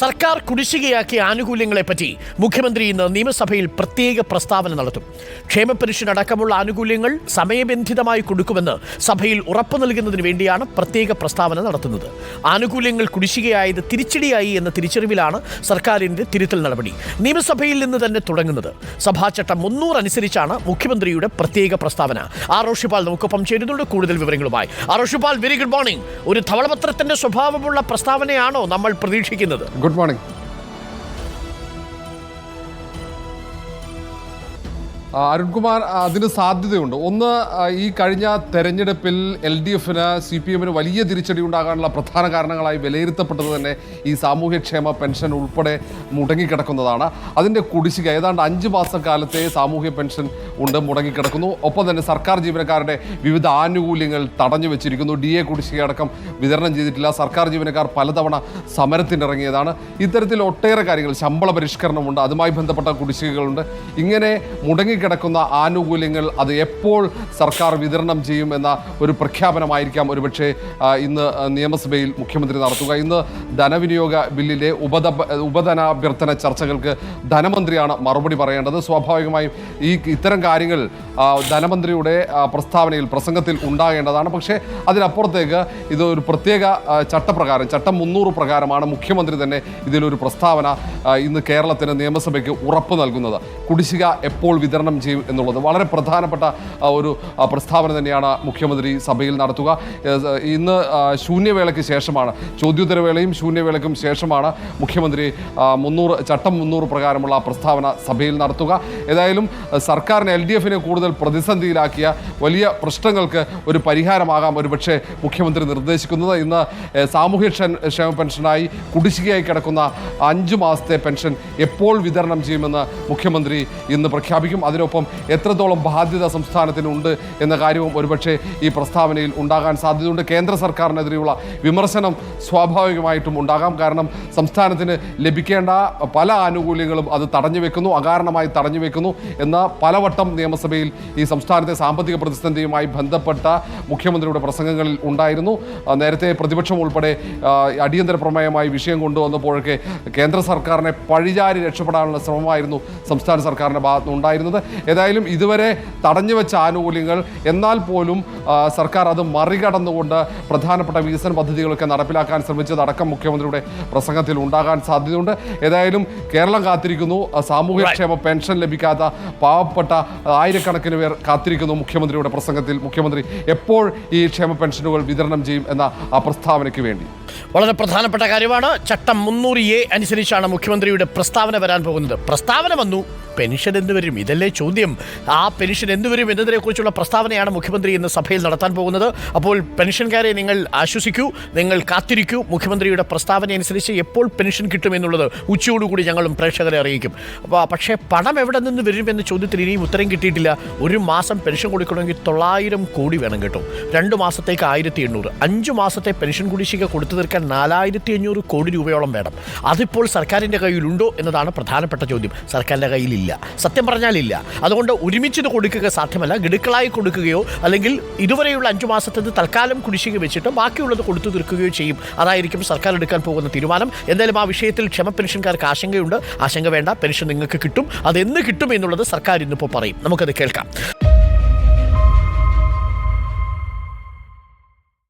സർക്കാർ കുടിശ്ശികയാക്കിയ ആനുകൂല്യങ്ങളെപ്പറ്റി മുഖ്യമന്ത്രി ഇന്ന് നിയമസഭയിൽ പ്രത്യേക പ്രസ്താവന നടത്തും. ക്ഷേമ പെൻഷൻ അടക്കമുള്ള ആനുകൂല്യങ്ങൾ സമയബന്ധിതമായി കൊടുക്കുമെന്ന് സഭയിൽ ഉറപ്പു നൽകുന്നതിന് വേണ്ടിയാണ് പ്രത്യേക പ്രസ്താവന നടത്തുന്നത്. ആനുകൂല്യങ്ങൾ കുടിശ്ശികയായത് തിരിച്ചടിയായി എന്ന തിരിച്ചറിവിലാണ് സർക്കാരിന്റെ തിരുത്തൽ നടപടി. നിയമസഭയിൽ നിന്ന് തന്നെ തുടങ്ങുന്നത്. സഭാചട്ടം മുന്നൂറ് അനുസരിച്ചാണ് മുഖ്യമന്ത്രിയുടെ പ്രത്യേക പ്രസ്താവന. ആറോഷിപാൽ നമുക്കൊപ്പം ചേരുന്നുണ്ട്. കൂടുതൽ വിവരങ്ങളുമായി. ആറോഷിപാൽ വെരി ഗുഡ് മോർണിംഗ് ഒരു ധവളപത്രത്തിന്റെ സ്വഭാവമുള്ള പ്രസ്താവനയാണോ നമ്മൾ പ്രതീക്ഷിക്കുന്നത്? ഗുഡ് മോർണിംഗ് അരുൺകുമാർ അതിന് സാധ്യതയുണ്ട്. ഒന്ന് ഈ കഴിഞ്ഞ തെരഞ്ഞെടുപ്പിൽ എൽ ഡി എഫിന് സി പി എമ്മിന് വലിയ തിരിച്ചടി ഉണ്ടാകാനുള്ള പ്രധാന കാരണങ്ങളായി വിലയിരുത്തപ്പെട്ടത് തന്നെ ഈ സാമൂഹ്യക്ഷേമ പെൻഷൻ ഉൾപ്പെടെ മുടങ്ങിക്കിടക്കുന്നതാണ്. അതിന്റെ കുടിശ്ശിക ഏതാണ്ട് അഞ്ച് മാസക്കാലത്തെ സാമൂഹ്യ പെൻഷൻ ഉണ്ട് മുടങ്ങിക്കിടക്കുന്നു. ഒപ്പം തന്നെ സർക്കാർ ജീവനക്കാരുടെ വിവിധ ആനുകൂല്യങ്ങൾ തടഞ്ഞു വെച്ചിരിക്കുന്നു. ഡി എ കുടിശ്ശിക അടക്കം വിതരണം ചെയ്തിട്ടില്ല. സർക്കാർ ജീവനക്കാർ പലതവണ സമരത്തിനിറങ്ങിയതാണ്. ഇത്തരത്തിൽ ഒട്ടേറെ കാര്യങ്ങൾ ശമ്പള പരിഷ്കരണമുണ്ട്. അതുമായി ബന്ധപ്പെട്ട കുടിശ്ശികകളുണ്ട്. ഇങ്ങനെ മുടങ്ങിക്കിടക്കുന്ന ആനുകൂല്യങ്ങൾ അത് എപ്പോൾ സർക്കാർ വിതരണം ചെയ്യും എന്ന ഒരു പ്രഖ്യാപനമായിരിക്കാം ഒരുപക്ഷെ ഇന്ന് നിയമസഭയിൽ മുഖ്യമന്ത്രി നടത്തുക. ഇന്ന് ധനവിനിയോഗ ബില്ലിലെ ഉപധ ഉപധനാഭ്യർത്ഥന ചർച്ചകൾക്ക് ധനമന്ത്രിയാണ് മറുപടി പറയേണ്ടത്. സ്വാഭാവികമായും ഈ ഇത്തരം കാര്യങ്ങൾ ധനമന്ത്രിയുടെ പ്രസ്താവനയിൽ പ്രസംഗത്തിൽ ഉണ്ടാകേണ്ടതാണ്. പക്ഷേ അതിനപ്പുറത്തേക്ക് ഇത് ഒരു പ്രത്യേക ചട്ടപ്രകാരം ചട്ടം മുന്നൂറ് പ്രകാരമാണ് മുഖ്യമന്ത്രി തന്നെ ഇതിലൊരു പ്രസ്താവന ഇന്ന് കേരളത്തിന് നിയമസഭയ്ക്ക് ഉറപ്പ് നൽകുന്നത്. കുടിശ്ശിക എപ്പോൾ വിതരണം ചെയ്യും എന്നുള്ളത് വളരെ പ്രധാനപ്പെട്ട ഒരു പ്രസ്താവന തന്നെയാണ് മുഖ്യമന്ത്രി സഭയിൽ നടത്തുക. ഇന്ന് ശൂന്യവേളയ്ക്ക് ശേഷമാണ് ചോദ്യോത്തരവേളയും ശൂന്യവേളയ്ക്കും ശേഷമാണ് മുഖ്യമന്ത്രി മുന്നൂറ് ചട്ടം മുന്നൂറ് പ്രകാരമുള്ള പ്രസ്താവന സഭയിൽ നടത്തുക. ഏതായാലും സർക്കാരിനെ എൽ ഡി എഫിനെ കൂടുതൽ പ്രതിസന്ധിയിലാക്കിയ വലിയ പ്രശ്നങ്ങൾക്ക് ഒരു പരിഹാരമാകാം ഒരുപക്ഷെ മുഖ്യമന്ത്രി നിർദ്ദേശിക്കുന്നത്. ഇന്ന് സാമൂഹ്യ ക്ഷേമ പെൻഷനായി കുടിശ്ശികയായി കിടക്കുന്ന അഞ്ച് മാസത്തെ പെൻഷൻ എപ്പോൾ വിതരണം ചെയ്യുമെന്ന് മുഖ്യമന്ത്രി ഇന്ന് പ്രഖ്യാപിക്കും. അതിനൊപ്പം എത്രത്തോളം ബാധ്യത സംസ്ഥാനത്തിനുണ്ട് എന്ന കാര്യവും ഒരുപക്ഷെ ഈ പ്രസ്താവനയിൽ ഉണ്ടാകാൻ സാധ്യതയുണ്ട്. കേന്ദ്ര സർക്കാരിനെതിരെയുള്ള വിമർശനം സ്വാഭാവികമായിട്ടും ഉണ്ടാകാം. കാരണം സംസ്ഥാനത്തിന് ലഭിക്കേണ്ട പല ആനുകൂല്യങ്ങളും അത് തടഞ്ഞു വെക്കുന്നു അകാരണമായി തടഞ്ഞു വെക്കുന്നു എന്ന പലവട്ടം നിയമസഭയിൽ ഈ സംസ്ഥാനത്തെ സാമ്പത്തിക പ്രതിസന്ധിയുമായി ബന്ധപ്പെട്ട മുഖ്യമന്ത്രിയുടെ പ്രസംഗങ്ങളിൽ ഉണ്ടായിരുന്നു. നേരത്തെ പ്രതിപക്ഷം ഉൾപ്പെടെ അടിയന്തര പ്രമേയമായി വിഷയം കൊണ്ടുവന്നപ്പോഴൊക്കെ കേന്ദ്ര സർക്കാരിനെ പഴിചാരി രക്ഷപ്പെടാനുള്ള ശ്രമമായിരുന്നു സംസ്ഥാന സർക്കാരിന്റെ ഭാഗത്തുനിന്ന് ഉണ്ടായിരുന്നത് ഏതായാലും ഇതുവരെ തടഞ്ഞു വെച്ച ആനുകൂല്യങ്ങൾ. എന്നാൽ പോലും സർക്കാർ അത് മറികടന്നുകൊണ്ട് പ്രധാനപ്പെട്ട വികസന പദ്ധതികളൊക്കെ നടപ്പിലാക്കാൻ ശ്രമിച്ചതടക്കം മുഖ്യമന്ത്രിയുടെ പ്രസംഗത്തിൽ ഉണ്ടാകാൻ സാധ്യതയുണ്ട്. ഏതായാലും കേരളം കാത്തിരിക്കുന്നു. സാമൂഹ്യക്ഷേമ പെൻഷൻ ലഭിക്കാത്ത പാവപ്പെട്ട ആയിരക്കണക്കിന് പേർ കാത്തിരിക്കുന്നു മുഖ്യമന്ത്രിയുടെ പ്രസംഗത്തിൽ. മുഖ്യമന്ത്രി എപ്പോൾ ഈ ക്ഷേമ പെൻഷനുകൾ വിതരണം ചെയ്യും എന്ന ആ പ്രസ്താവനയ്ക്ക് വേണ്ടി. വളരെ പ്രധാനപ്പെട്ട കാര്യമാണ്. ചട്ടം മുന്നൂറ് എ അനുസരിച്ചാണ് മുഖ്യമന്ത്രിയുടെ പ്രസ്താവന വരാൻ പോകുന്നത്. പ്രസ്താവന വന്നു പെൻഷൻ എന്ത് വരും? ഇതല്ലേ ചോദ്യം. ആ പെൻഷൻ എന്ത് വരും എന്നതിനെക്കുറിച്ചുള്ള പ്രസ്താവനയാണ് മുഖ്യമന്ത്രി ഇന്ന് സഭയിൽ നടത്താൻ പോകുന്നത്. അപ്പോൾ പെൻഷൻകാരെ നിങ്ങൾ ആശ്വസിക്കൂ നിങ്ങൾ കാത്തിരിക്കൂ. മുഖ്യമന്ത്രിയുടെ പ്രസ്താവന അനുസരിച്ച് എപ്പോൾ പെൻഷൻ കിട്ടും കിട്ടുമെന്നുള്ളത് ഉച്ചയോടുകൂടി ഞങ്ങളും പ്രേക്ഷകരെ അറിയിക്കും. അപ്പോൾ പക്ഷേ പണം എവിടെ നിന്ന് വരും എന്ന ചോദ്യത്തിന് ഇനിയും ഉത്തരം കിട്ടിയിട്ടില്ല. ഒരു മാസം പെൻഷൻ കൊടുക്കണമെങ്കിൽ തൊള്ളായിരം കോടി വേണം കേട്ടോ. രണ്ട് മാസത്തേക്ക് ആയിരത്തി എണ്ണൂറ്. അഞ്ച് മാസത്തെ പെൻഷൻ കുടിശ്ശിക കൊടുത്തു തീർക്കാൻ നാലായിരത്തി അഞ്ഞൂറ് കോടി രൂപയോളം വേണം. അതിപ്പോൾ സർക്കാരിന്റെ കയ്യിലുണ്ടോ എന്നതാണ് പ്രധാനപ്പെട്ട ചോദ്യം. സർക്കാരിന്റെ കയ്യിലില്ല. സത്യം പറഞ്ഞാലില്ല അതുകൊണ്ട് ഒരുമിച്ച് കൊടുക്കുക സാധ്യമല്ല. ഗഡുക്കളായി കൊടുക്കുകയോ അല്ലെങ്കിൽ ഇതുവരെയുള്ള അഞ്ചു മാസത്തേത് തൽക്കാലം കുടിശ്ശിക വെച്ചിട്ട് ബാക്കിയുള്ളത് കൊടുത്തു തീർക്കുകയോ ചെയ്യും. അതായിരിക്കും സർക്കാർ എടുക്കാൻ പോകുന്ന തീരുമാനം. എന്തായാലും ആ വിഷയത്തിൽ ക്ഷമ പെൻഷൻകാർക്ക് ആശങ്കയുണ്ട്. ആശങ്ക വേണ്ട. പെൻഷൻ നിങ്ങൾക്ക് കിട്ടും. അത് അതെന്ന് കിട്ടും എന്നുള്ളത് സർക്കാർ ഇന്നിപ്പോൾ പറയും. നമുക്കത് കേൾക്കാം.